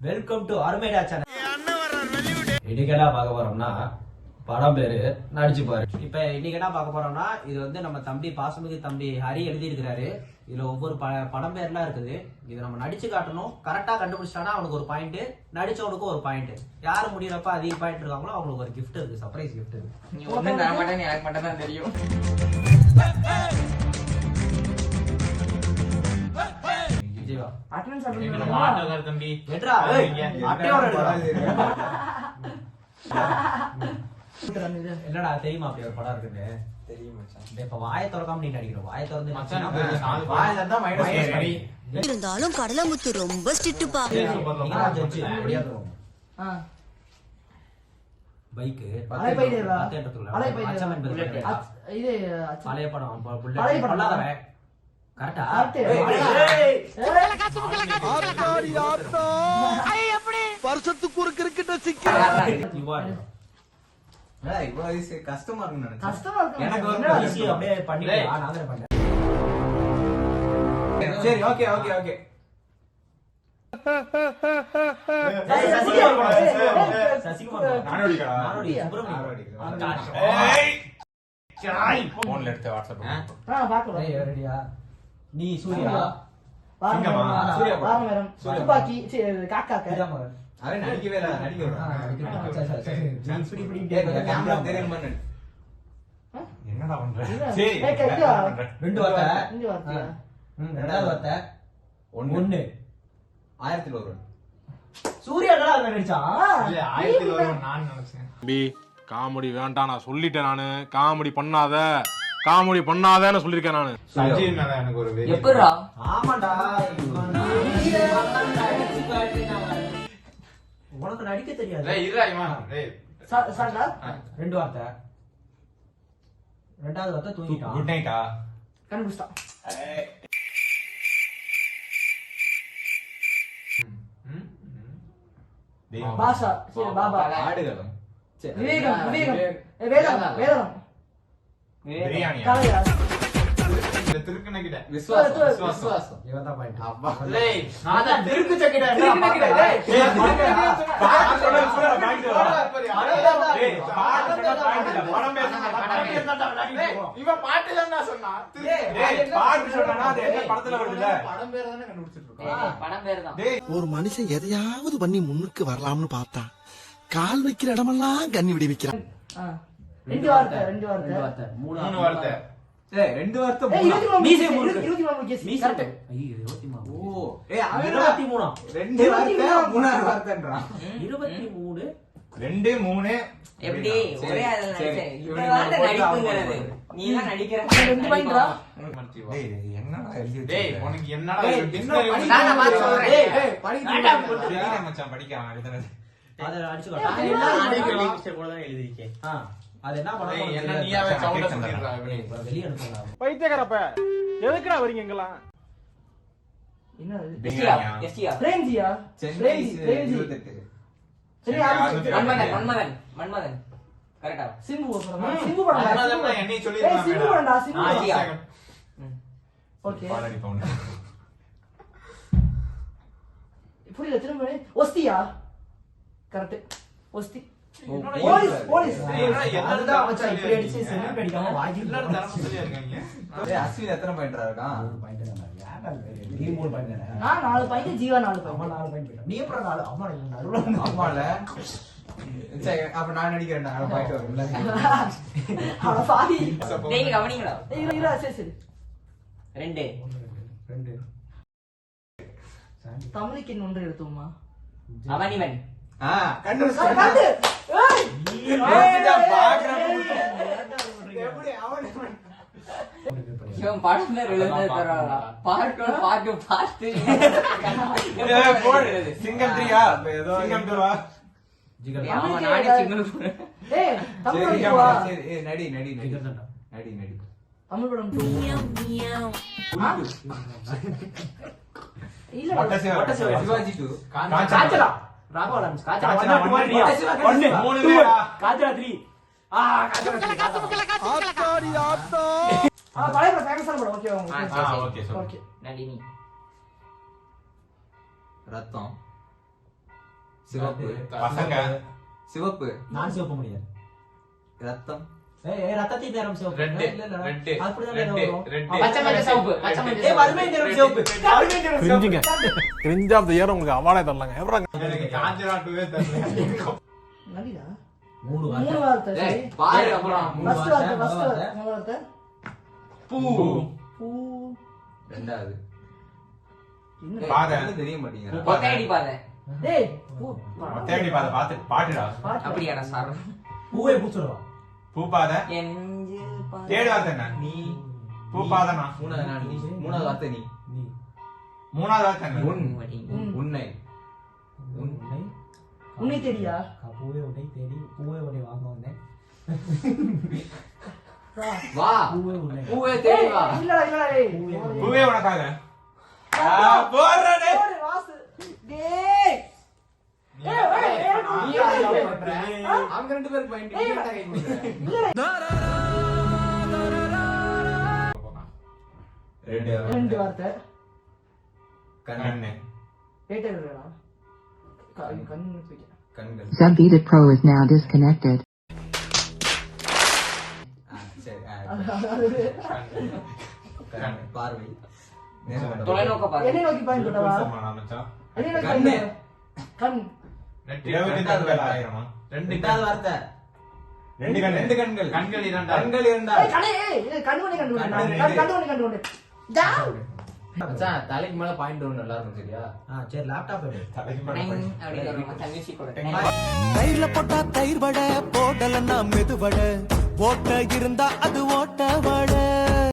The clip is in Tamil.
வெல்கம் டு அருமைடா சேனல் இன்னைக்கு என்ன பார்க்க போறோம்னா படம் பேரு நடிச்சு பாரு இப்ப இன்னைக்கு என்ன பார்க்க போறோம்னா இது வந்து நம்ம தம்பி பாசமிகு தம்பி ஹரி எழுதி இருக்கிறாரு இதுல ஒவ்வொரு ப- படம் பேர்லாம் இருக்குது. இது நம்ம நடிச்சு காட்டணும். கரெக்டா கண்டுபிடிச்சிட்டானா அவனுக்கு ஒரு பாயிண்ட் நடிச்சவனுக்கு ஒரு பாயிண்ட் யாரு முடியறப்ப அதிக பாயிண்ட் இருக்காங்களோ அவங்களுக்கு ஒரு gift இருக்கு. சர்ப்ரைஸ் gift இருக்கு. நீ ஒண்ணும் தர மாட்டேன்னு எனக்கு மட்டும் தான் தெரியும் அட்டெண்டன்ஸ் தம்பி அட்டையோட எடுடா. என்னடா தெரியுமா அப்படி ஒரு படம் இருக்குன்னு. இருந்தாலும் கடலமுத்து ரொம்ப ஸ்ட்ரிக்ட்டுப்பா பைக் படம். பழைய படம். ஏய், ஏய். இவ்வா இருக்கும். கஷ்டமா இருக்கு நினைச்சேன். கஷ்டமா இருக்கு எனக்கு ஒரு இது? அப்படியே பண்ணேன். சரி ஓகே ஓகே ஓகே எடுத்து வாட்ஸ்அப் நீ சூர்யா. சிங்கமா? சூர்யா வாரம் வரும். சூர்யா. துப்பாக்கி சி, காக்காக்க. இதாமரன். அவன் நடிக்கவே இல்லை நடிக்க ஆ, விடுறான் சரி, கேமரா. என்னடா பண்ற? ரெண்டு வார்த்தை. ரெண்டாவது வார்த்தை. ஒண்ணு. ஒண்ணு. ஆயிரத்தில் சூர்யா தான் நடிச்சான் இல்ல நான் நினைச்சேன். காமெடி வேண்டாம் நான் சொல்லிட்டேன் நானு. காமெடி பண்ணாத. காமெடி பண்ணாதேன்னு சொல்லியிருக்கேன் நானு. சஞ்சய் மேல எனக்கு ஒரு வெறி. எப்படிடா ஆமாண்டா உனக்கு நடிக்க தெரியாது. டேய், இருடா இவன். டேய், சா- சாண்டா? ரெண்டு வார்த்தை. ரெண்டாவது வார்த்தை குட் தூங்கிட்டான் நைட்டா? கண்டுபிடிச்சிட்டான். பாஷா சரி, பாபா. ஆடுகளம் சரி. விவேகம் விவேகம். வேதாளம். வேதாளம். பிரியாணியா? கலையா இந்த திருக்குனக்கிட்ட. விசுவாசம் விசுவாசம். விசுவாசம் இவன் தான் பாயிண்ட் அப்பா. டேய், நான் தான் திருக்கு சக்கிட்ட திருக்கு சக்கிட்ட, டேய். டேய், பாட்டு சொன்னா கூட பாயிண்ட் வரும். டேய், பாட்டு சொன்னா பாயிண்ட் இல்ல. படம் பேசுனா பாயிண்ட் இல்ல. டேய், இவன் பாட்டு தான்டா சொன்னான். திருக்கு- டேய், பாட்டு சொன்னானா அது என்ன படத்துல வருதுல்ல? படம் பேரை தானே கண்டுபிடிச்சிட்டு இருக்கோம். ஆ. படம் பேர் தான் டேய், ஒரு மனுஷன் எதையாவது பண்ணி முன்னுக்கு வரலாம்னு பார்த்தா கால் வைக்கிற இடமெல்லாம் கண்ணி விடி வைக்கிறான் ஆ. ரெண்டு வார்த்தை ரெண்டு வார்த்தை மூணு மூணு வார்த்தை. ஏய், ரெண்டு வார்த்தை மூணா? மூணு மீசை முறுக்கு. இருபத்தி மூணு guess. மீசை Correct. ஐயோ, இருபத்தி மூணு. ஓ, ஏய், அவன் இருபத்தி மூணா ரெண்டு வார்த்தை மூணாவது வார்த்தைன்றான் இருபத்தி மூணு ரெண்டு மூணு எப்படி ஒரே சரி. நடிச்சேன் இந்த வார்த்தை நடிப்புங்கிறது. நீ எல்லாம் நடிக்கிற ரெண்டு point டா. டேய், என்னடா எழுதி டேய்? உனக்கு என்னடா டேய், படிக்க நான் முடியாது. சொல்றேன். ஏய், படிக்க. மச்சான், படிக்கலாம் எழுதுனது. அதை அடிச்சு காட்டு. எல்லாரும் தான் எழுதியிருக்கேன். ஆ, அது என்ன உனக்கு என்ன. நீயாவே சொல்லிடுறா. வெளிய. பைத்தியக்காரப்ப எதுக்குடா வரீங்க? எஸ்டியா பிரேம்ஜியா? பிரேம்ஜி, பிரேம்ஜி. சரி. மன்மதன் மன்மதன் மன்மதன் கரெக்டா சிம்பு படமா? சிம்பு படமா? அதனால சிம்பு தான் படம். என்னைய ஏய், சொல்லிடுறான் சிம்பு மேடம். படம்டா, சிம்பு படம். ஆஜியா. Okay. பாலடி பவுன். புரியல திரும்ப ஒஸ்தியா கரெக்ட் ஒஸ்தி போலீஸ் இது? போலீஸ் டேய், என்னடா எல்லாரும் அதுதான் மச்சான், இப்படி தரமா அடிச்சு சொல்லியா cement அடிக்காம வாங்கி எல்லாரும் தரமா சொல்லியா இருக்காங்க? ஏய், அஸ்வின் எத்தனை பாயிண்டா இருக்கான் மூணு point தானே. ஏன்டா இது? நீ மூணு point தானே. நான் நாலு பாயிண்ட் ஜீவா நாலு நாலு. நீ அப்புறம் நாலு. அம்மா நடுவுல சரி அப்ப நான் நடிக்கிறேன் நான் பாயிண்ட் வரும்ல அவன பாதி. டேய் கவனிங்களா? ஏய், இரு, இரு, சரி சரி. ரெண்டு. ரெண்டு. தமிழுக்கு ஒன்று எடுத்தோமா அவனிவன் சிங்கம் த்ரீயா சிங்கம் டூவா? நடி நடி நடி. நடி நடி. தமிழ் படம்? இல்ல. சிவாஜி டூ. காய்ச்சலா ஆ ஆ பழைய படம் படம் ஓகே ஆ, ஓகே. ஓகே நளினி. ரத்தம். சிவப்பு. பசங்க. சிவப்பு. நான் சிவப்பு முடியாது ரத்தம். ரத்தத்தின் நிறம் சிவப்பு. உங்களுக்கு அவார்டே தரலாங்க. தெரிய பாத்து பாட்டுடா. பாட்டு. அப்படியாடா சார். பூவை பூச்சுடுவா பூ பாத என் நெஞ்சில் பாதை. தேடி வார்த்தை என்ன நீ பூ பாதனா மூணாவது நான் நீ மூணாவது வார்த்தை நீ நீ மூணாவது வார்த்தை என்ன உன் உன். உன்னை உன்னை உன்னை தெரியா பூவை உன்னை தேடி பூவை உன்னை வாங்க வந்தேன் வா பூவை உன்னை பூவே தேடி வா இல்லடா ஏய் பூவே உனக்காக ஓடு, வாசு டேய் ஏய் ஏய், ஏய், நீ அவங்க ரெண்டு பேருக்கு பாயிண்ட் ரெண்டு ரெண்டு வார்த்தை. கண்ணு. கண்கள். Zubeda Pro is now disconnected. பார்வை. தொலைநோக்க பாதை என்னை நோக்கி பாயிண்ட் போட்டவா மச்சான் என்னை நோக்கி? கண். ரெண்டு வார்த்தை. ரெண்டு கண் ரெண்டு கண்கள். கண்கள். இரண்டா கண்கள் மச்சான் தலைக்கு மேல பாயிண்ட் ஒன்று நல்லா இருக்கும் சரியா சரி லேப்டாப் எடு. தலைக்கு மேல நைன் போய். அப்படின்னு ஒரு தங்கச்சி கூட தயிர்ல போட்டா தயிர் வடை போடலன்னா மெது வடை ஓட்ட இருந்தா அது ஓட்ட வடை.